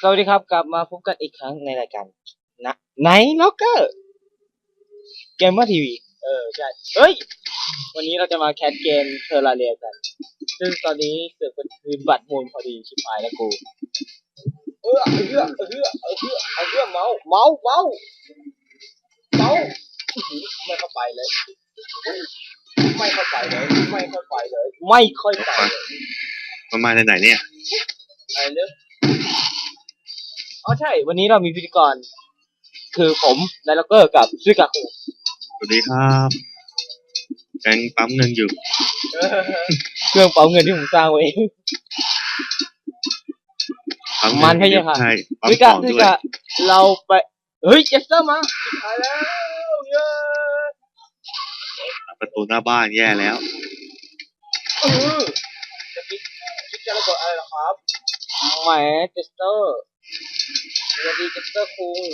สวัสดีครับกลับมาพบกันอีกครั้งในรายการนะไหนล็อกเกอร์เกมเมอร์ทีวีเออใช่เฮ้ย วันนี้เราจะมาแคสเกมเทอร์ราเรียกัน ซึ่งตอนนี้เสือกเป็นคืนบัตรมูลพอดีชิบหายแล้วกูเออเออเออเออเออเออเออเมาเมาเมาเมาอื้อหือไม่เข้าไปเลย ไม่เข้าไปเลย ไม่เข้าไปเลย ไม่ค่อยไปเลยมันมาจากไหนเนี่ยอะไรเรื่อง อ๋อใช่ วันนี้เรามีพิธีกร คือผมไดล็อกเกอร์กับซึกาคุสวัสดีครับแกงปั๊มเงินอยู่เครื่องเป๋าเงินที่ผมสร้างไว้เอง ปั๊มมันให้ยังไงใช่ปั๊มซึทกาองซึด้วยกาเราไป เฮ้ยเจสเตอร์มาสุดท้ายแล้วเย้ประตูหน้าบ้านแย่แล้ว เออจะคิดคิดจะระเบิดอะไรเหรอครับแหมเจสเตอร์ สวัสดีเจสเตอร์คุง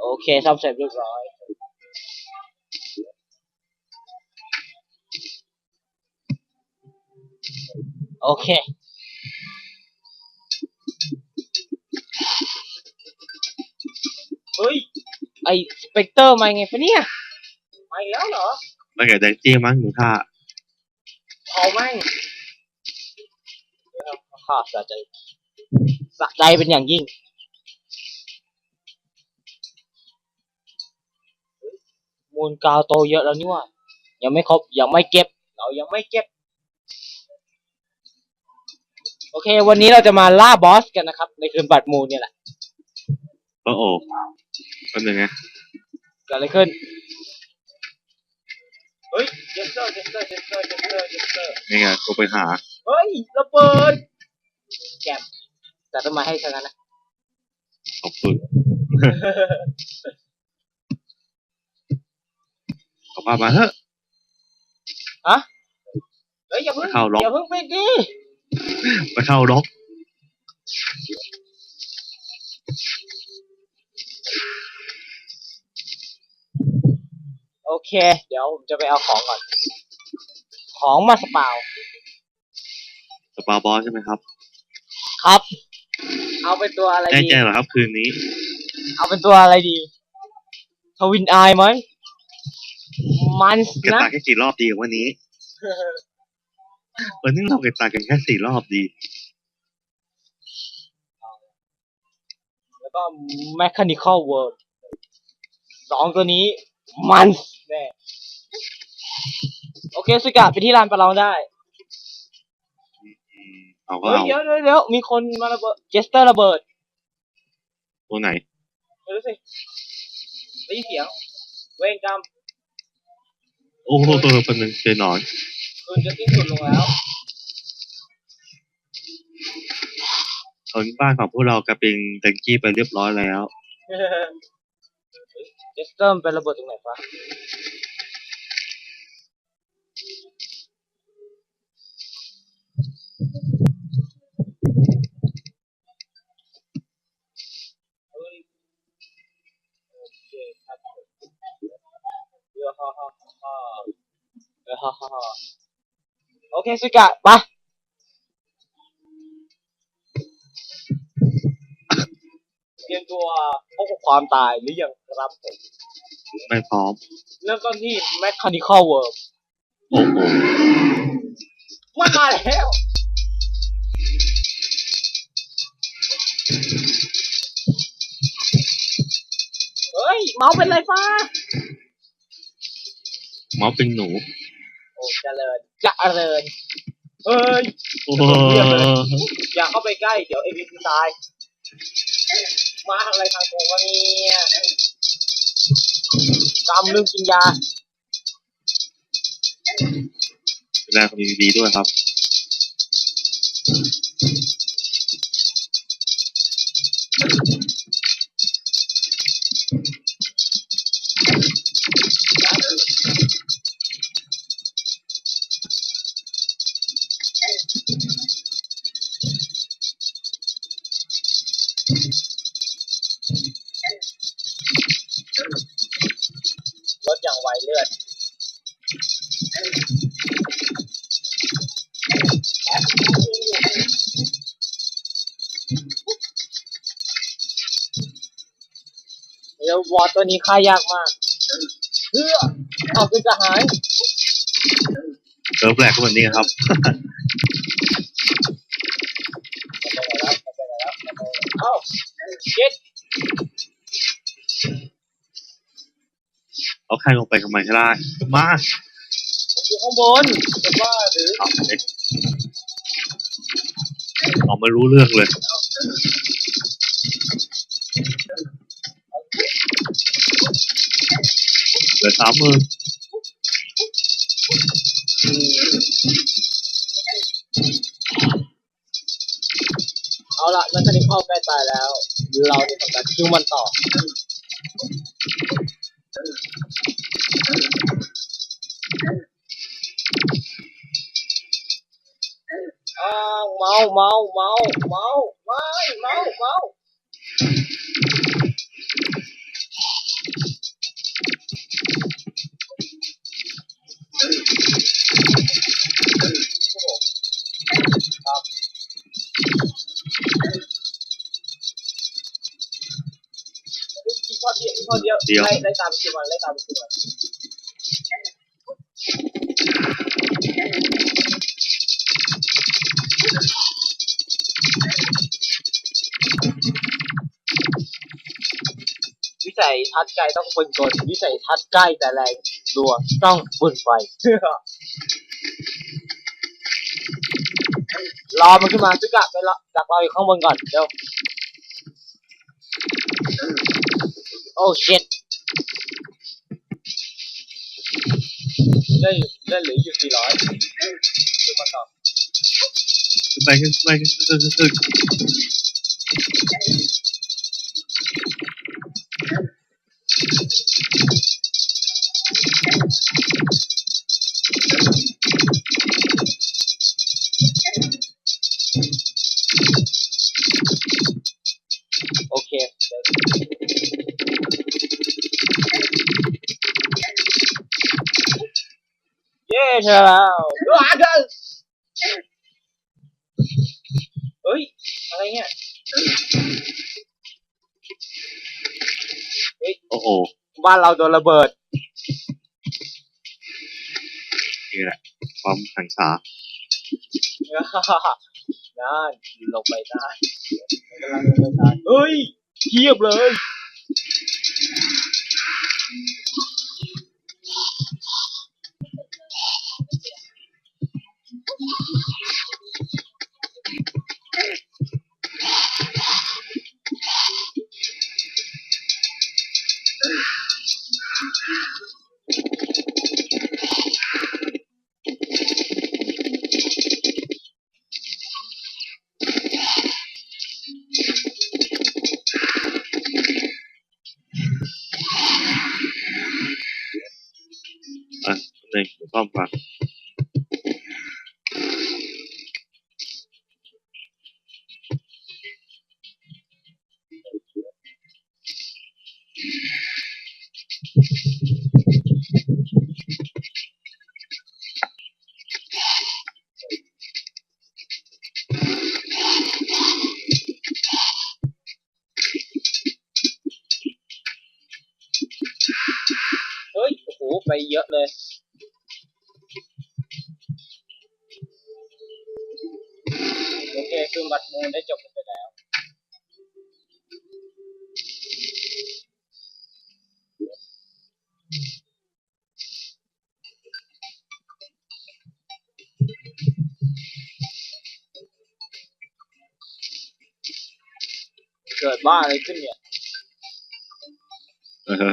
โอเคซ่อมเสร็จเรียบร้อยโอเค อสเปกเตอร์มาไงปะเนี่ยมาอีกแล้วเหรอมันเกิดแดงจี้มั้งหนูท่าเผาแม่งเดี๋ยวข้าสะใจสะใจเป็นอย่างยิ่งเฮ้ยมูลกาวโตเยอะแล้วนี่หว่ายังไม่ครบยังไม่เก็บ เรายังไม่เก็บ โอเค วันนี้เราจะมาล่าบอสกันนะครับ ในคืนบัตรมูลเนี่ยแหละโอ้โห แป๊บนึงนะเกิดอะไรขึ้น เฮ้ยเจสเตอร์เจสเตอร์เจสเตอร์เจสเตอร์เจสเตอร์นี่ไงกูไปหา เฮ้ยระเบิดแกบแต่ต้นไม้ให้ซะงั้นนะ ขอบคุณ ขอพามาเถอะเฮ้ยอย่าเพิ่งเข้าล็อก อย่าเพิ่งปิดดิมาเข้าล็อก โอเค เดี๋ยวผมจะไปเอาของก่อน ของมาสเปาสปาบอสใช่ไหมครับครับ เอาเป็นตัวอะไรแน่ดี ใจเหรอครับคืนนี้ เอาเป็นตัวอะไรดี ทวินไอไหมมันส์กระนะ ตายแค่กี่รอบดีวันนี้ วันนี้เรากระตายกันแค่สี่รอบดี แล้วก็ Mechanical World สองตัวนี้มันส์แน่โอเคสกัดไปที่ลานประลองได้อืมเอาก็เฮ้ยเอาเดี๋ยวเดี๋ยวเดี๋ยวมีคนมาระเบิดเจสเตอร์ระเบิดตัวไหน เดี๋ยวดูสิได้ยินเสียง เวรกรรมโอ้โหตัวคนหนึ่งเจอหนอน คืนจะสิ้นสุดลงแล้ว ตอนบ้านของพวกเรากระเป็นแดงจี้ไปเรียบร้อยแล้วเจสเตอร์มันเป็นระเบิดตรงไหนปะเฮ้ยโอเคครับเอ เตรียมตัวพบกับความตายหรือยังครับผมไม่พร้อมเริ่มต้นที่ Mechanical World โอ้โหมาแล้วเฮ้ย เมาส์เป็นไรฟ้าหมอเป็นหนูโอ้เจริญเจะเริญเฮ้ย โอ้โห อย่าเข้าไปใกล้ เดี๋ยวเอพีพีตาย มาทำอะไรทางโกงวะเนี่ยกำลืมกินยาแสดงความยินดีด้วยครับเววอร์ตัวนี้ฆ่ายากมากเพื่อเอาคือกระหายเออแปลกก็แบบนี้ครับ เอ้าเจ็ดเอาใครลงไปทำไมก็ได้มาอยู่ข้างบนแต่ว่าหรือเอาเด็กเอาไม่รู้เรื่องเลย เหลือสามหมื่นเอาละมันจะได้เข้าใกล้ตายแล้ว เราจะทำการคิวมันต่ออ้าวเมาเมาเมาเมาไม่เมาเมา กข้อเดียวเดียว ไล่ไล่ตามคิวมันไล่ตามคิวมันวิสัยทัศน์ไกลต้องปืนกลวิสัยทัศน์ใกล้แต่แรงดัวต้องปืนไฟ รอมันขึ้นมาซึกะไปรอดักรออยู่ข้างบนก่อนเดี๋ยว โอ้ชิตได้ได้เหลืออยู่สี่ร้อย เย้เธอแล้วว้าเธอเฮ้ย อะไรเนี่ยโอ้โหบ้านเราโดนระเบิด นี่แหละ ความหันษานั่นลงไปได้กำลังลงไปได้เฮ้ยเทียบเลย เฮ้ยโอ้โหไปเย อะเลยโอเคคื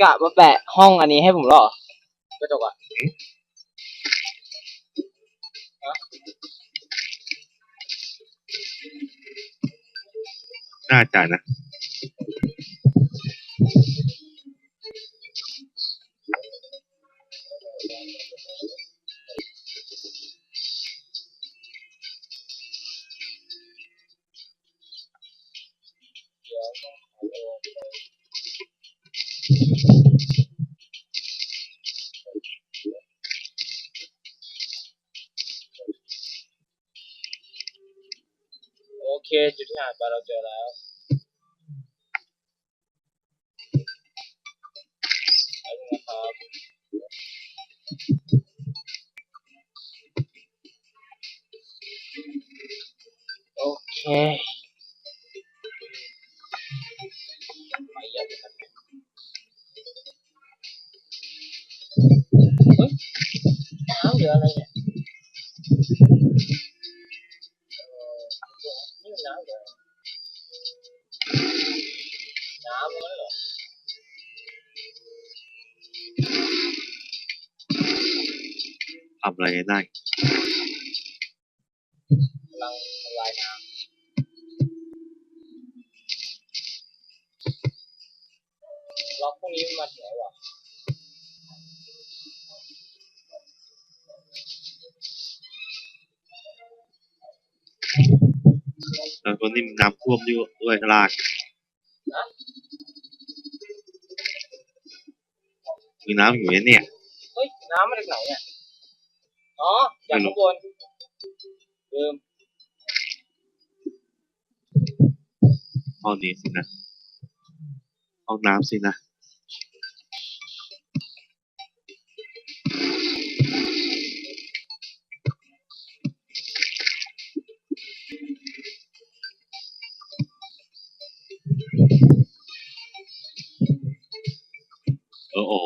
กะมาแปะห้องอันนี้ให้ผมหรอกระจกอะน่าจะนะ ดที่หาย ไรได้กำลังทำลายน้ำล็อกพวกนี้มันมาถึงไหนวะแล้วคนนี้น้ำท่วมด้วยด้วยข้างล่างนะมีน้ำอยู่เนี่ย เฮ้ย น้ำมาจากไหนเนี่ย อ๋อจากข้างบนลืมห้องนี้สินะห้องน้ำสินะเออโอ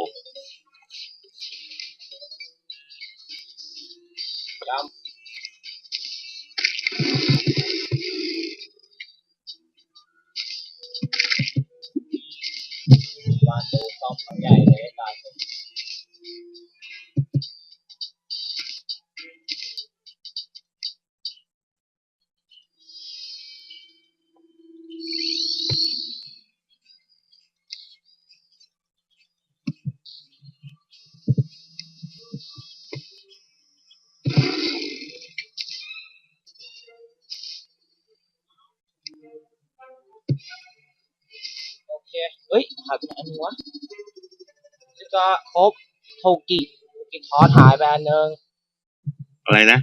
โอเคเฮ้ยหายไปไหนอันนึงวะจะก็ครบโทกิโทกิทอสหายไปอันนึงอะไรนะ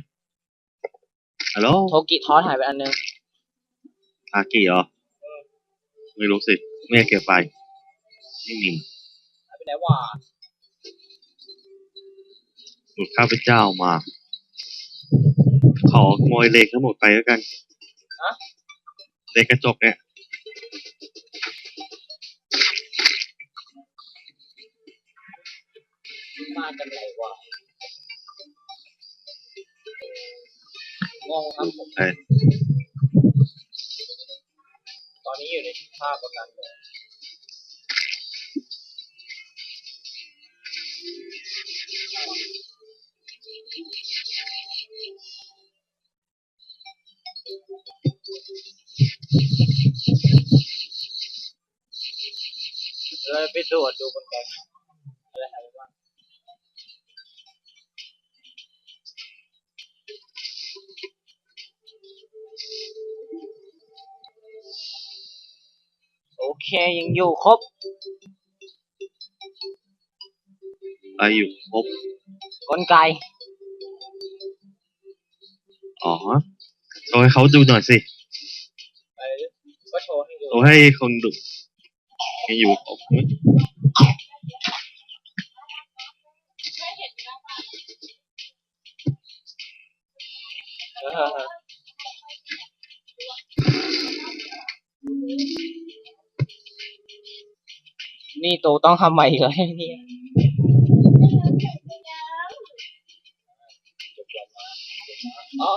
ฮัลโหลโทกิทอสหายไปอันนึงอากิเหรอไม่รู้สิไม่ได้เก็บไปไม่มีหายไปไหนวะหนุดข้าพเจ้ามา ขอขโมยเหล็กทั้งหมดไปแล้วกันเหล็กกระจกเนี่ย มากันไรวะงงครับผมตอนนี้อยู่ในภาพประกันเลยเราไปตรวจดูกันกัน เคยังอยู่ครบไปอยู่ครบกลไกอ๋อโชว์ให้เขาดูหน่อยสิอะไรก็โชว์ให้ดูโชว์ให้คนดูยังอยู่ครบ นี่โตต้องทำใหม่อีกเลยเนี่ย อ๋อ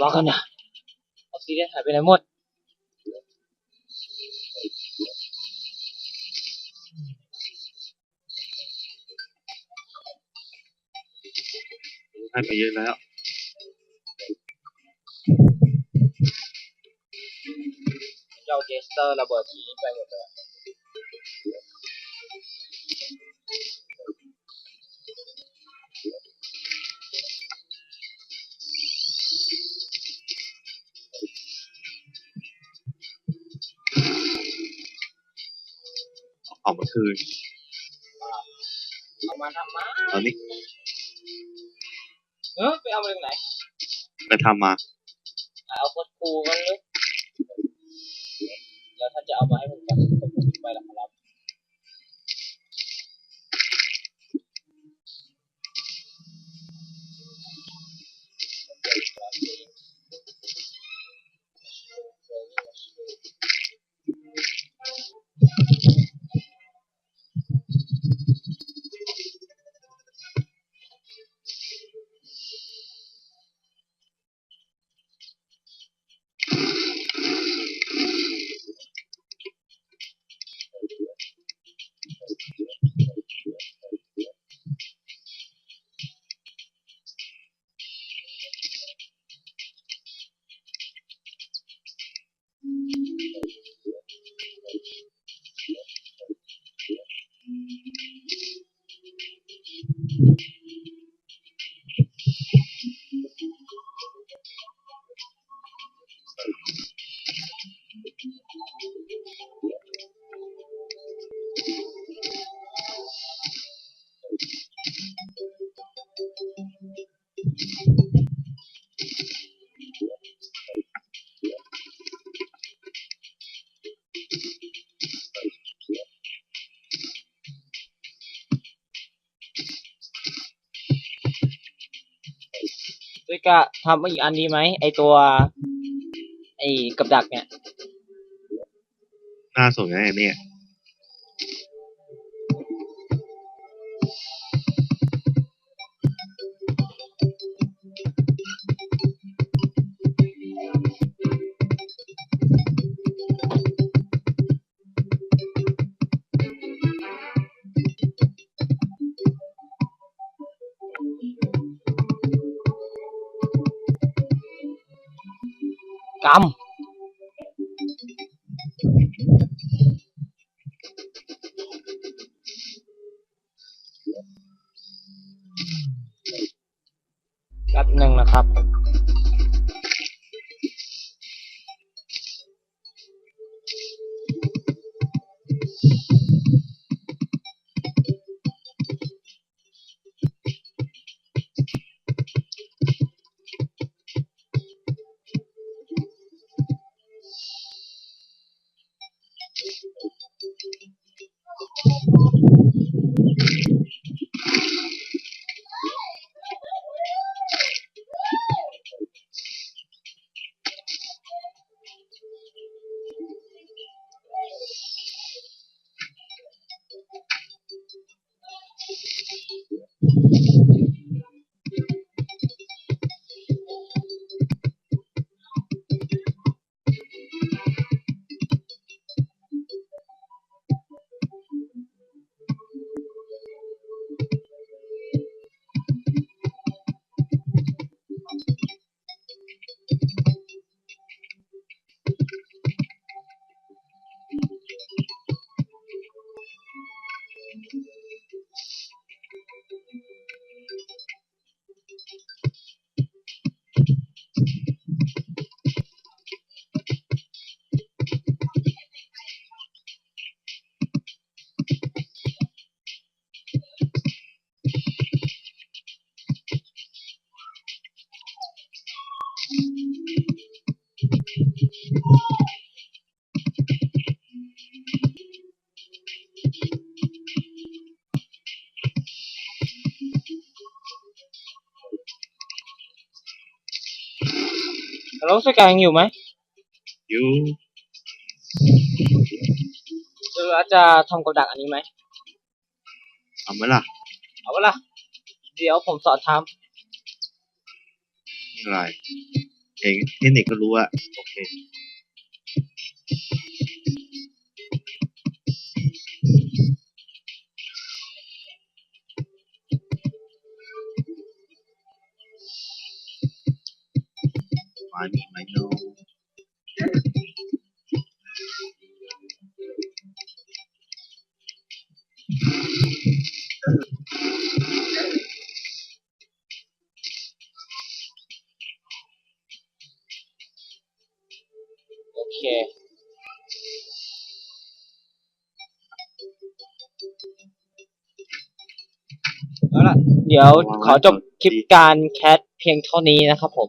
ว่ากันนะออกซิเดนหายไปไหนหมด ให้ไปเยอะแล้วเจ้าเจสเตอร์ระเบิดทีนี้ไปหมดเลยเอามาคืนเอามาทำมาตอนนี้ เออไปเอามาจากไหนไปทำมา เอาโคตรคูลกันเลยแล้วถ้าจะเอามาให้ผม ก็ทำอีกอันดีไหมไอตัว ไอกับดักเนี่ย น่าสนใจเนี่ย ก แล้วสกายยังอยู่ไหมอยู่หรืออาจจะทำกับดักอันนี้ไหมทำไหมล่ะเอาวะล่ะ เดี๋ยวผมสอนทไม่เป็นไรเองเทคนิคก็รู้อะโอเคมามีไหมโนำ โอเคเอาล่ะเดี๋ยวขอจบคลิปการแคสเพียงเท่านี้นะครับผม